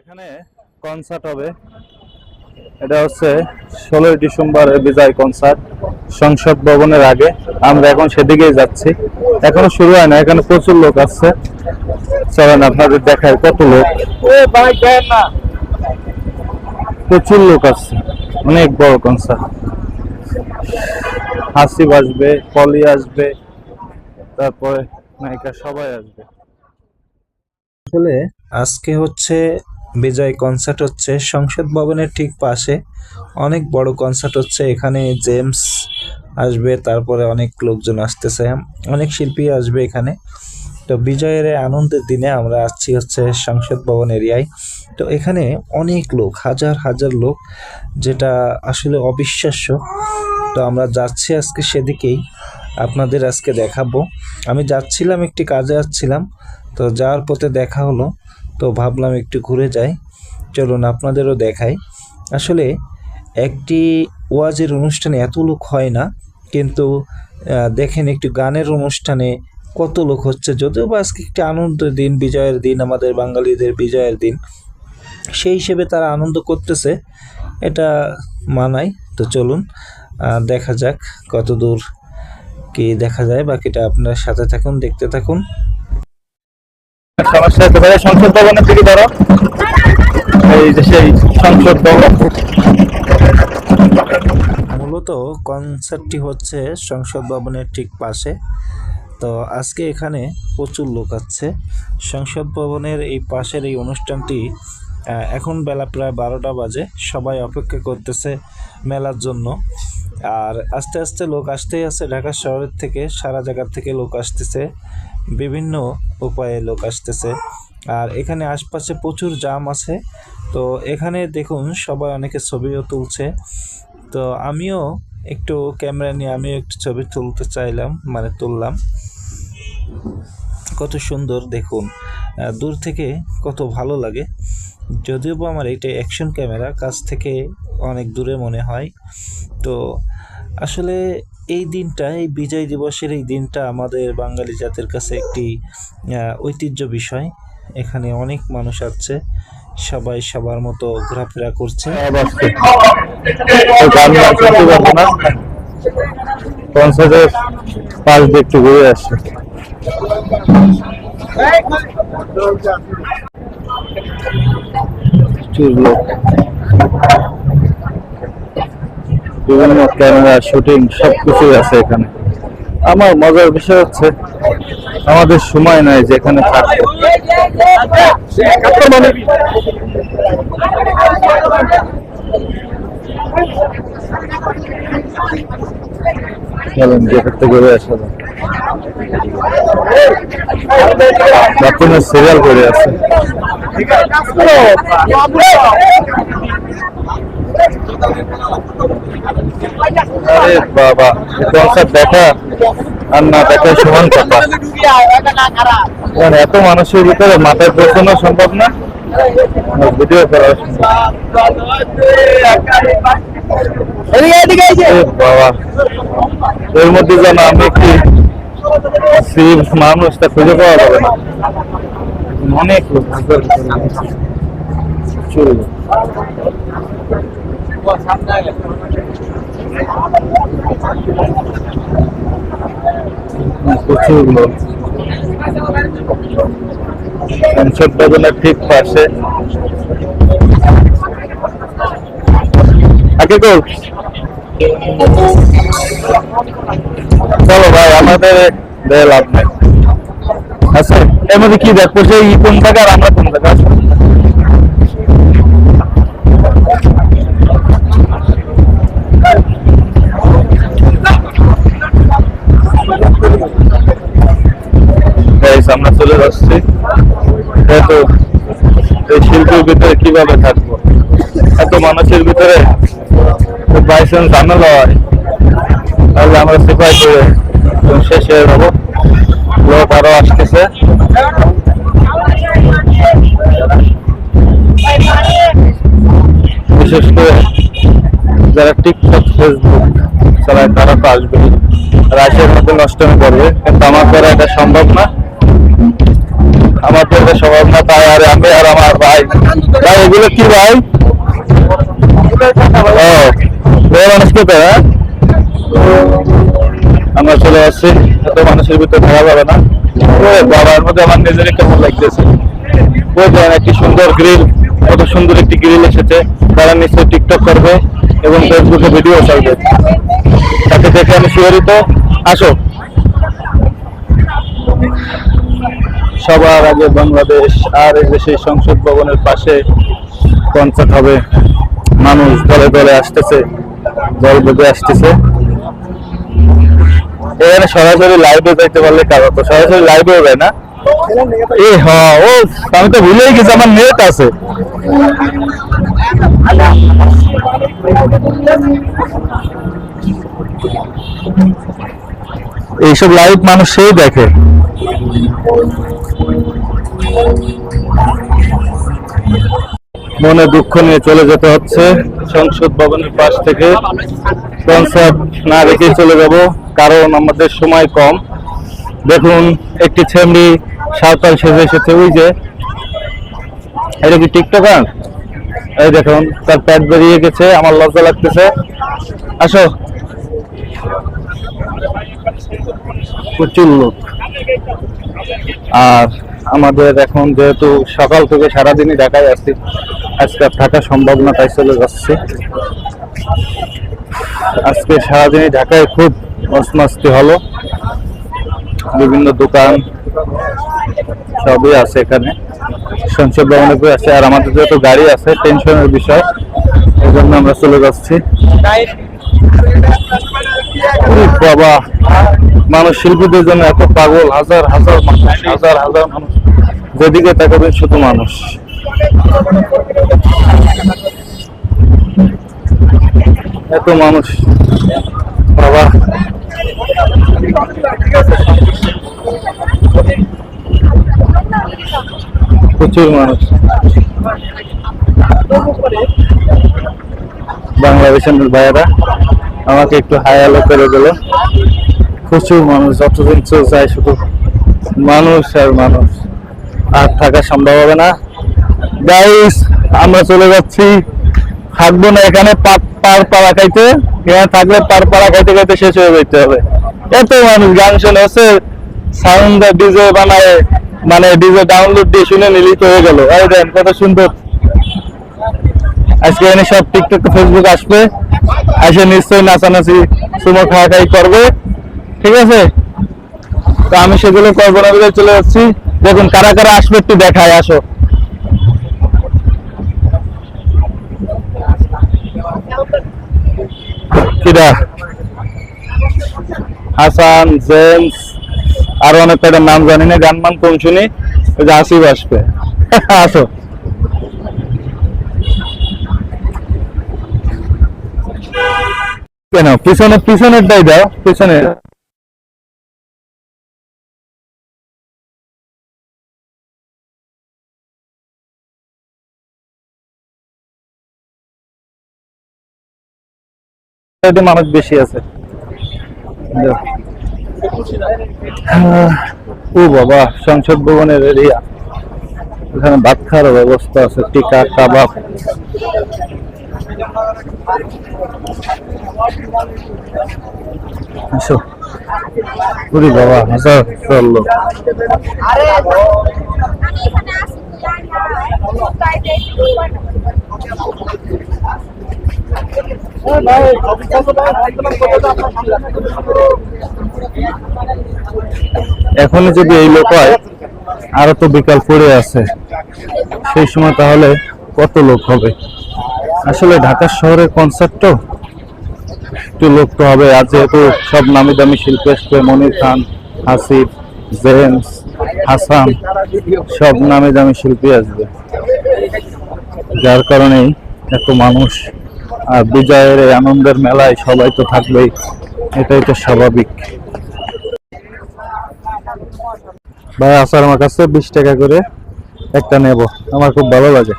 এখানে কনসার্ট হবে। এটা হচ্ছে ষোলোই ডিসেম্বরের বিজয় কনসার্ট সংসদ ভবনের আগে। আমরা এখন সেদিকেই যাচ্ছি। এখনও শুরু হয় না এখানে প্রচুর লোক আসছে। চলেন আপনাদের দেখায় কত লোক। প্রচুর লোক আসছে। অনেক বড় কনসার্ট হাসিব আসবে পলি আসবে তারপরে নায়িকা সবাই আসবে। আসলে আজকে হচ্ছে বিজয় কনসার্ট হচ্ছে, সংসদ ভবনের ঠিক পাশে। অনেক বড় কনসার্ট হচ্ছে, এখানে জেমস আসবে, তারপরে অনেক লোকজন আসতেছে, অনেক শিল্পী আসবে এখানে। তো বিজয়ের আনন্দের দিনে আমরা আসছি হচ্ছে সংসদ ভবন এরিয়ায়। তো এখানে অনেক লোক, হাজার হাজার লোক, যেটা আসলে অবিশ্বাস্য। তো আমরা যাচ্ছি আজকে সেদিকেই, আপনাদের আজকে দেখাবো। আমি যাচ্ছিলাম, একটি কাজে আসছিলাম, তো যাওয়ার পথে দেখা হলো। তো ভাবলাম একটু ঘুরে যাই। চলুন আপনাদেরও দেখাই। আসলে একটি ওয়াজের অনুষ্ঠানে এত লোক হয় না, কিন্তু দেখেন একটু গানের অনুষ্ঠানে কত লোক হচ্ছে। যদিও বা আজকে একটি আনন্দের দিন, বিজয়ের দিন, আমাদের বাঙালিদের বিজয়ের দিন, সেই হিসেবে তারা আনন্দ করতেছে, এটা মানাই তো চলুন দেখা যাক কত দূর কি দেখা যায়। বাকিটা আপনার সাথে থাকুন, দেখতে থাকুন। সমস্যা হতে পারে সংসদ ভবনের ধরো। এই সেই সংসদ ভবন। মূলত কনসার্টটি হচ্ছে সংসদ ভবনের ঠিক পাশে। তো আজকে এখানে প্রচুর লোক আছে। সংসদ ভবনের এই পাশের এই অনুষ্ঠানটি এখন বেলা প্রায় বারোটা বাজে। সবাই অপেক্ষা করতেছে মেলার জন্য। আর আস্তে আস্তে লোক আসতেই আছে ঢাকা শহরের থেকে সারা জায়গার থেকে লোক আসতেছে। বিভিন্ন উপায়ে লোক আসতেছে। আর এখানে আশপাশে প্রচুর জাম আছে। তো এখানে দেখুন সবাই অনেকে ছবিও তুলছে। তো আমিও একটু ক্যামেরা নিয়ে আমিও একটু ছবি তুলতে চাইলাম মানে তুললাম। কত সুন্দর দেখুন। দূর থেকে কত ভালো লাগে। যদিও বা আমার এটা অ্যাকশন ক্যামেরা কাছ থেকে অনেক দূরে মনে হয়। তো আসলে এই দিনটা এই বিজয় দিবসের এই দিনটা আমাদের বাঙালি জাতির কাছে একটি আহ, ঐতিহ্য বিষয়। এখানে অনেক মানুষ আছে সবাই সবার মতো ঘোরাফেরা করছে। পাশ দিয়ে একটু ঘুরে আসছে প্রচুর লোক বিভিন্ন ক্যামেরা শুটিং সবকিছু আছে এখানে। আমার মজার বিষয় হচ্ছে, আমাদের সময় নাই যে এখানে বর্তমানে সিরিয়াল করে আছে আরে বাবা কনসার্ট দেখা আর না দেখা সমান কথা। এত মানুষের ভিতরে মাথায় পৌঁছানো সম্ভব না? ভিডিও করা বাবা এর মধ্যে যেন আমি একটি সিভ মানুষ তা খুঁজে পাওয়া যাবে না। অনেক লোক। প্রচুর লোক। ভবনের ঠিক পাশে আগে কর চলো ভাই আমাদের দেয় লাভ আচ্ছা এর মধ্যে কি দেখব ই কোন জায়গা আর আমরা কোন জায়গা আমরা চলে যাচ্ছি। যেহেতু এই শিল্পের ভিতরে কীভাবে থাকব? এত মানুষের ভিতরে বাইসেন্স ঝামেলা হয়। তাহলে আমরা সিপাই করে শেষ হয়ে যাব। লোক আরও আসতেছে। বিশেষ করে যারা টিকটক ফেসবুক চালায় তারা তো আসবেই। রাশের মধ্যে নষ্টমী করবে কিন্তু আমার দ্বারা এটা সম্ভব না। আমার এটা সম্ভব না তাই আর আমি আর আমার ভাই। এগুলো কি ভাই? ও মানুষ হ্যাঁ? আমরা চলে আসছি। এত মানুষের ভিতরে থাকা যাবে না। বাবার মধ্যে আমার নিজেরই কেমন লাগতেছে। দেখেন একটি সুন্দর গ্রিল কত সুন্দর একটি গ্রিল এসেছে। তারা নিশ্চয়ই টিকটক করবে এবং ফেসবুকে ভিডিও ছাড়বে। তাকে দেখে আমি শিহরিত। আসো। সবার আগে বাংলাদেশ আর এই সংসদ ভবনের পাশে কনসার্ট হবে। মানুষ দলে দলে আসতেছে, দল বেঁধে আসতেছে। এখানে সরাসরি লাইভে যাইতে পারলে কারও তো সরাসরি লাইভেও যায় না। এ হ্যাঁ ও, আমি তো ভুলেই গেছি, আমার নেট আছে। এইসব লাইভ মানুষ সেই দেখে। মনে দুঃখ নিয়ে চলে যেতে হচ্ছে। সংসদ ভবনের পাশ থেকে কনসার্ট না রেখে চলে যাব, কারণ আমাদের সময় কম। দেখুন, একটি ছেমড়ি সাঁওতাল সেজে এসেছে। ওই যে, এটা কি টিকটকার? এই দেখুন, তার প্যাট বেরিয়ে গেছে, আমার লজ্জা লাগতেছে। আসো। প্রচুর লোক। আর আমাদের এখন যেহেতু সকাল থেকে সারাদিনই ঢাকায় আছি, আজকে থাকা সম্ভব না, তাই চলে যাচ্ছি। আজকে সারাদিনই ঢাকায় খুব মস্তি হলো। বিভিন্ন দোকান সবই আছে এখানে। সঞ্চয় ভবনে আছে, আর আমাদের যেহেতু গাড়ি আছে, টেনশনের বিষয় এই জন্য আমরা চলে যাচ্ছি। বাবা, মানুষ শিল্পীদের জন্য এত পাগল, হাজার হাজার মানুষ, হাজার হাজার মানুষ। যেদিকে তাকাবে শুধু মানুষ। এত মানুষ। বাবা। প্রচুর মানুষ। বাংলাদেশের ভাইয়েরা, আমাকে একটু হাই আলো করে দিল প্রচুর মানুষ যতদিন চলে যায় শুধু মানুষ আর মানুষ। আর থাকা সম্ভব হবে না। গাইস আমরা চলে যাচ্ছি। থাকব না এখানে, পার পাড়া খাইতে। এখানে থাকলে পার পাড়া খাইতে খাইতে শেষ হয়ে যেতে হবে। এত মানুষ গান শুনে, হচ্ছে সাউন্ড ডিজে বানায় মানে ডিজে ডাউনলোড দিয়ে শুনে নিলিত হয়ে গেল। এই দেন কত সুন্দর আজকে এখানে সব টিকটক ফেসবুক আসবে। এসে নিশ্চয়ই নাচানাচি, সুমো খাওয়া খাই করবে। ঠিক আছে? তো আমি সেগুলো করব না চলে যাচ্ছি। দেখুন, কারা কারা আসবে একটু দেখায়, আসো। হাসান, জেমস, আরও অনেক কয়টা নাম জানি না গান মান কম শুনি? ওই যে আসিফ আসবে। আসো। কেন? পিছনে পিছনের পিছনেরটাই দাও, পিছনে। এতে মানুষ বেশি আছে। ও বাবা, সংসদ ভবনের এরিয়া। এখানে ভাত খাওয়ার ব্যবস্থা আছে, টিকা, কাবাব। বাবা, হাজার আমি এখানে যদি এই লোক হয়, আরও তো বিকাল পড়ে আছে। সেই সময় তাহলে কত লোক হবে? আসলে ঢাকা শহরের কনসার্ট তো, একটু লোক তো হবে। আর যেহেতু সব নামি দামি শিল্পী আসবে, মনির খান, হাসিফ জেমস হাসান, সব নামি দামি শিল্পী আসবে। যার কারণেই এত মানুষ বিজয়ের এই আনন্দের মেলায় সবাই তো থাকবেই, এটাই তো স্বাভাবিক। ভাই আসার আমার কাছে বিশ টাকা করে একটা নেব, আমার খুব ভালো লাগে।